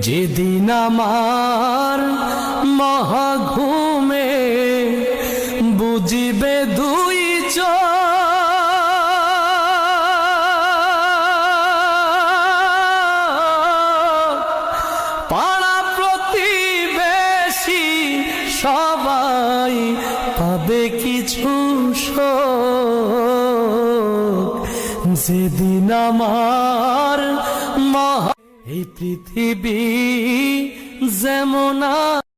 যেদিন আমার মহাঘুমে বুঝিবে দুই পাড়া প্রতিবেশী সবাই কিছু যেদিন আমার এই পৃথিবী যেমন